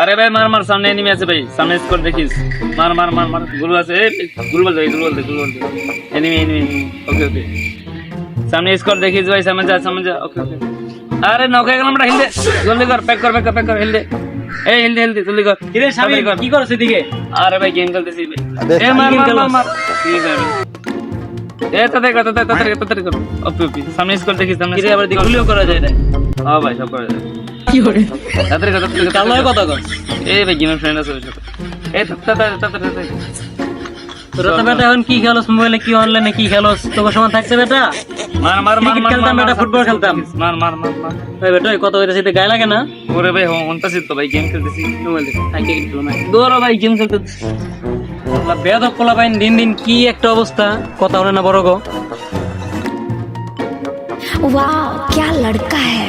আরে ভাই মার মার সামনে এনিমি আছে ভাই। সামনে স্কোর দেখিস। মার মার মার মার। গুলু আছে। এই গুলু বল গুলু বল গুলু বল এনিমি এনিমি ওকে ওকে সামনে স্কোর দেখিস ভাই সামনে যা সামনে যা। ওকে ওকে আরে নৌকা গেলাম আমরা হিলদে জলদি কর প্যাক কর প্যাক কর প্যাক কর হিলদে এই হিলদে হিলদে জলদি কর। কিরে স্বামী। কি করছ এদিকে? আরে ভাই গেম খেলতেছি ভাই। এ মার মার মার ঠিক আছে ভাই। এ কর ওপি ওপি সামনে স্কোর দেখিস সামনে আবার দিকে গুলিও করা যায় না। হ্যাঁ ভাই সব করে দেয় তাড়াতাড়ি কর তাড়াতাড়ি কর, কাল নয় তাড়াতাড়ি কথা কর। কর এই ভাই গেমের ফ্রেন্ড আছে ওর সাথে এই তাড়াতাড়ি তাড়াতাড়ি তাড়াতাড়ি তোরা তো বেটা এখন কি খেলোস মোবাইলে কি অনলাইনে কি খেলোস তোর সময় থাকছে বেটা মার মার মার Cricket মার খেলতাম, মার, একটা মার, football খেলতাম। মার মার মার মার ওই বেটা ওই কত হইতেছে গায়ে লাগে না ওরে ভাই হন্তাছি তো ভাই গেম খেলতেছি মোবাইল দেখে তাই কে খেলো না দৌড়ো ভাই গেম খেলতে বেদক পোলা পাইন দিন দিন কি একটা অবস্থা কথা হলে না বড় গো वाह क्या लड़का है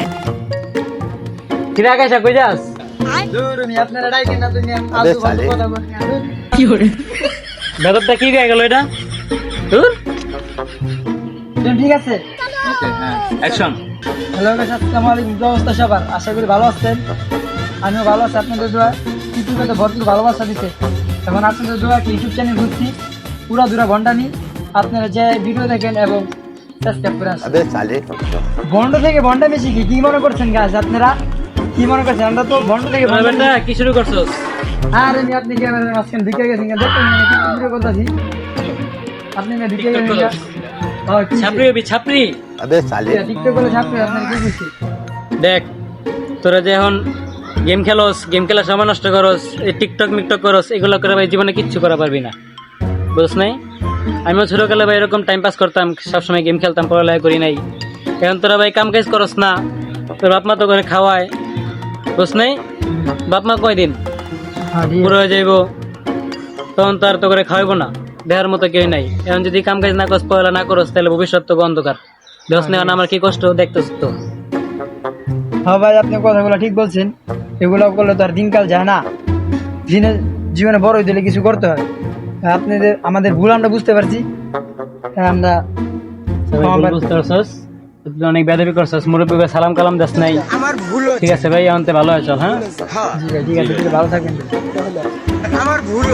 কিরে আকাশা কই যাস? কি গেল এটা? দূর ঠিক আছে? অ্যাকশন হ্যালো গাইস আসসালামু আলাইকুম। কি সবার? আশা করি ভালো আছেন। আমিও ভালো আছি আপনাদের দোয়া। ইউটিউবে তো ভরপুর ভালোবাসা দিতে এখন আপনাদের দোয়া কি? ইউটিউব চ্যানেল ঘুরছি। পুরা দুরা ঘণ্টা নি আপনারা যে ভিডিও দেখেন এবং সাবস্ক্রাইব করে আসেন। বন্ড থেকে বন্ডা বেশি কি কি মনে করছেন গাছ আপনারা? কি মনে করছেন? আমরা তো থেকে বেটা কি শুরু করছস আর আমি আপনি ক্যামেরার মাঝখানে ঢুকে গেছেন? দেখেন আমি কি ভিডিও করতেছি। আপনি না ঢুকে গেছেন? হবি আবে সালে টিকটক আপনার কি বুঝছি দেখ তোরা যে এখন গেম খেলোস গেম খেলার সময় নষ্ট করস এই টিকটক মিকটক করস এগুলো করে ভাই জীবনে কিচ্ছু করা পারবি না। বুঝছ নাই? আমিও ছোটকালে ভাই এরকম টাইম পাস করতাম সবসময় গেম খেলতাম পড়ালেখা করি নাই। এখন তোরা ভাই কাম কাজ করস না তোর বাপ মা তো করে খাওয়ায় বুঝছ নাই? বাপ মা কয়দিন? হ্যাঁ বুড়ো হয়ে যাইব। তখন তো আর তো করে খাওয়াইবো না। দেহার মতো কেউ নাই। এখন যদি কাম কাজ না করস পড়ালেখা না করস তাহলে ভবিষ্যৎ তো অন্ধকার। দেহস নেওয়া আমার কি কষ্ট? দেখতেছ তো। হ্যাঁ ভাই আপনি কথাগুলো ঠিক বলছেন। এগুলো করলে তো আর দিনকাল যায় না। দিনে জীবনে বড় হইতে হলে কিছু করতে হয়। আপনাদের আমাদের ভুল আমরা বুঝতে পারছি। আমরা। বুঝতে পারছস? তুই অনেক বেদাবি করছস মুরব্বী সালাম কালাম দাস নাই। আমার ভুল ঠিক আছে ভাই অন্তে ভালো আছো চল হ্যাঁ। ঠিক আছে ঠিক আছে, ভালো থাকবেন। আমার ভুল